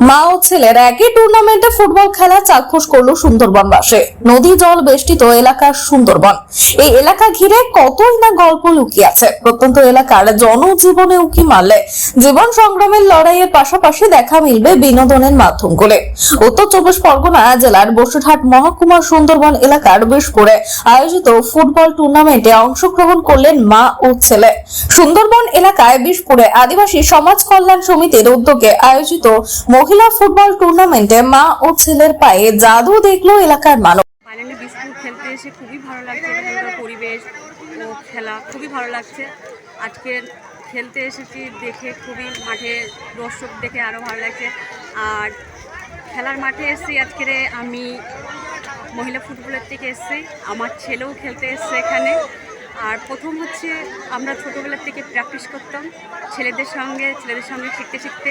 মা ও ছেলের একই টুর্নামেন্টে ফুটবল খেলা চাক্ষুষ করল সুন্দরবনবাসী। নদী জল বেষ্টিত এলাকার সুন্দরবন। এই এলাকা ঘিরে কতই না গল্প লুকিয়ে প্রত্যন্ত এলাকার জনজীবনে উকি মারলে জীবন সংগ্রামের লড়াইয়ের পাশাপাশি দেখা মিলবে বিনোদনের উত্তর চব্বিশ পরগনা জেলার বসুরহাট মহকুমার সুন্দরবন এলাকার বিশপুরে আয়োজিত ফুটবল টুর্নামেন্টে অংশগ্রহণ করলেন মা ও ছেলে। সুন্দরবন এলাকায় বিশপুরে আদিবাসী সমাজ কল্যাণ সমিতির উদ্যোগে আয়োজিত মহিলা ফুটবল টুর্নামেন্টে মা ও ছেলের পায়ে জাদু দেখল এলাকার মানুষ। ফাইনালে বিস্কুট খেলতে এসে খুবই ভালো লাগছে এখানকার পরিবেশ ও খেলা খুবই ভালো লাগছে। আজকে খেলতে এসেছি দেখে খুবই মাঠে দর্শক দেখে আরও ভালো লাগছে। আর খেলার মাঠে এসেছি আজকের আমি মহিলা ফুটবলের থেকে এসেছি, আমার ছেলেও খেলতে এসছে এখানে। আর প্রথম হচ্ছে আমরা ছোটোবেলার থেকে প্র্যাকটিস করতাম। ছেলেদের সঙ্গে ছেলেদের সঙ্গে শিখতে শিখতে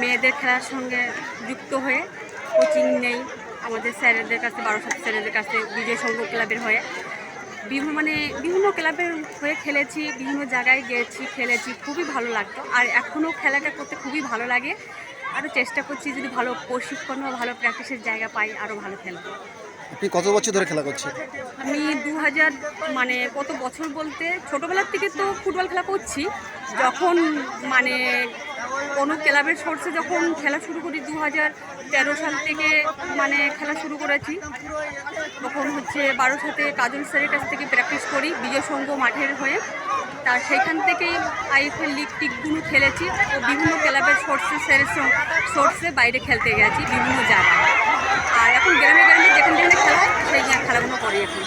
মেয়েদের খেলার সঙ্গে যুক্ত হয়ে কোচিং নেই। আমাদের স্যারেদের কাছে বারোশো স্যারেদের কাছে বিজয় সংঘ ক্লাবের হয়ে। বিভিন্ন মানে বিভিন্ন ক্লাবের হয়ে খেলেছি, বিভিন্ন জায়গায় গিয়েছি, খেলেছি, খুবই ভালো লাগতো। আর এখনও খেলাটা করতে খুবই ভালো লাগে। আরও চেষ্টা করছি যদি ভালো প্রশিক্ষণ বা ভালো প্র্যাকটিসের জায়গা পাই, আরও ভালো খেলব। আপনি কত বছর ধরে খেলা করছেন? আমি দু হাজার মানে কত বছর বলতে, ছোটোবেলার থেকে তো ফুটবল খেলা করছি। যখন মানে কোনো ক্লাবের সোর্সে যখন খেলা শুরু করি দু হাজার তেরো সাল থেকে মানে খেলা শুরু করেছি। তখন হচ্ছে বারো সাথে কাজল স্যারের কাছ থেকে প্র্যাকটিস করি, বিজয় সংঘ মাঠের হয়ে। তার সেখান থেকেই আইএফএল লিগ টিকগুলো খেলেছি ও বিভিন্ন ক্লাবের সোর্সে স্যারের সোর্সে বাইরে খেলতে গেছি বিভিন্ন জায়গায়। আর এখন গ্রামে গ্রামে যেখানে যেখানে খেলা হয়, সেই খেলাগুলো করি এখন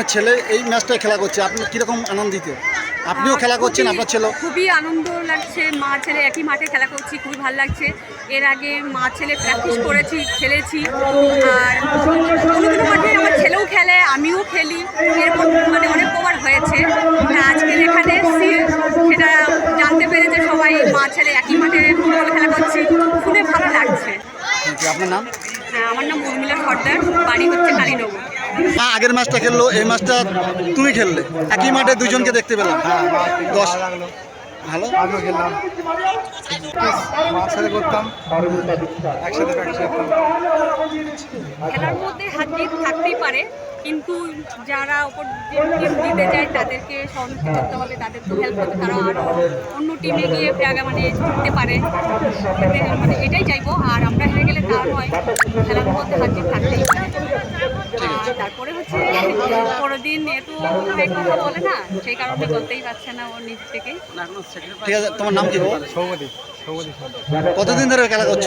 আপনার ছেলে এই ম্যাচটায় খেলা করছে আপনি কীরকম আনন্দিত? আপনিও খেলা করছেন খুবই- আপনার ছেলে? খুবই আনন্দ লাগছে মা ছেলে একই মাঠে খেলা করছি খুবই ভালো লাগছে। এর আগে মা ছেলে প্র্যাকটিস করেছি খেলেছি। আর মাঠে আমার ছেলেও খেলে আমিও খেলি। এরকম মানে অনেক কবার হয়েছে। আজকের এখানে সেটা জানতে পেরেছে সবাই মা ছেলে একই মাঠে ফুটবল খেলা করছি শুনে ভালো লাগছে। আপনার নাম? হ্যাঁ আমার নাম উর্মিলা সর্দার বাড়ি হচ্ছে কালীনগর। মা আগের ম্যাচটা খেললো, এই ম্যাচটা তুমি খেললে। একই মাঠে দুজনকে দেখতে পেলাম। দশ। ভালো? আমিও খেললাম খেলার মধ্যে হাত থাকতেই পারে, কিন্তু যারা ওপর টিম দিতে যায় তাদেরকে সহযোগিতা করতে হবে তাদেরকে হেল্প করতে তারা আরও অন্য টিমে গিয়ে জায়গা মানে জিততে পারে। মানে এটাই চাইব। আর আমরা হেরে গেলে তা নয়, খেলার মধ্যে হাত থাকতেই পারে। তারপরে হচ্ছে পরের দিন একটু কথা বলে না সেই কারণে বলতেই পারছে না ওর নিজ থেকেই ঠিক আছে তোমার নাম কি সৌমতি কতদিন ধরে খেলা করছ?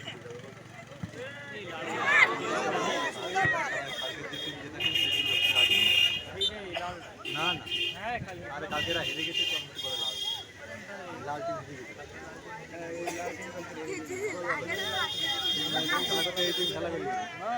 না না। আরে কালকেরা হেরে গেছে তো আমি বলে লাল লাল টিম হেরে গেছে খেলা করতে এই টিম খেলা করি না